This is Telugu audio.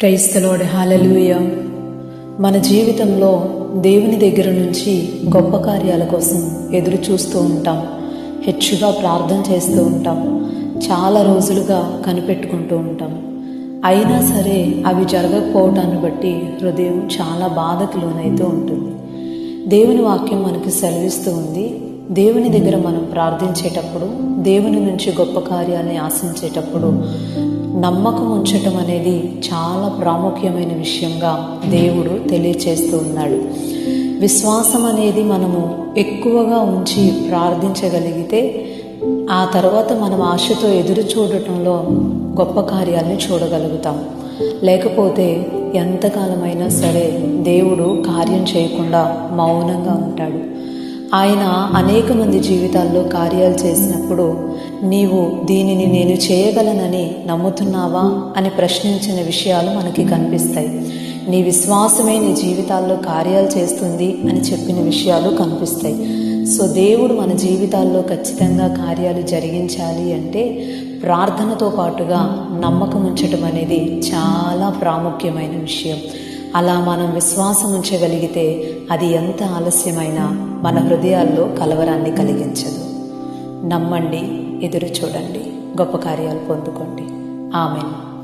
క్రైస్తలోడి హాలలుయ మన జీవితంలో దేవుని దగ్గర నుంచి గొప్ప కార్యాల కోసం ఎదురు చూస్తూ ఉంటాం. హెచ్చుగా ప్రార్థన చేస్తూ ఉంటాం. చాలా రోజులుగా కనిపెట్టుకుంటూ ఉంటాం. అయినా సరే అవి జరగకపోవటాన్ని బట్టి హృదయం చాలా బాధకు లోనైతూ ఉంటుంది. దేవుని వాక్యం మనకు సెలవిస్తూ ఉంది. దేవుని దగ్గర మనం ప్రార్థించేటప్పుడు దేవుని నుంచి గొప్ప కార్యాన్ని ఆశించేటప్పుడు నమ్మకం ఉంచటం అనేది చాలా ప్రాముఖ్యమైన విషయంగా దేవుడు తెలియచేస్తూ ఉన్నాడు. విశ్వాసం అనేది మనము ఎక్కువగా ఉంచి ప్రార్థించగలిగితే ఆ తర్వాత మనం ఆశతో ఎదురు చూడటంలో గొప్ప కార్యాలను చూడగలుగుతాం. లేకపోతే ఎంతకాలమైనా సరే దేవుడు కార్యం చేయకుండా మౌనంగా ఉంటాడు. ఆయన అనేక మంది జీవితాల్లో కార్యాలు చేసినప్పుడు నీవు దీనిని నేను చేయగలనని నమ్ముతున్నావా అని ప్రశ్నించిన విషయాలు మనకి కనిపిస్తాయి. నీ విశ్వాసమే నీ జీవితాల్లో కార్యాలు చేస్తుంది అని చెప్పిన విషయాలు కనిపిస్తాయి. సో దేవుడు మన జీవితాల్లో ఖచ్చితంగా కార్యాలు జరిగించాలి అంటే ప్రార్థనతో పాటుగా నమ్మకం ఉంచటం అనేది చాలా ప్రాముఖ్యమైన విషయం. అలా మనం విశ్వాసం ఉంచగలిగితే అది ఎంత ఆలస్యమైనా మన హృదయాల్లో కలవరాన్ని కలిగించదు. నమ్మండి ఎదురు చూడండి గొప్ప కార్యాలు పొందుకోండి. ఆమెను.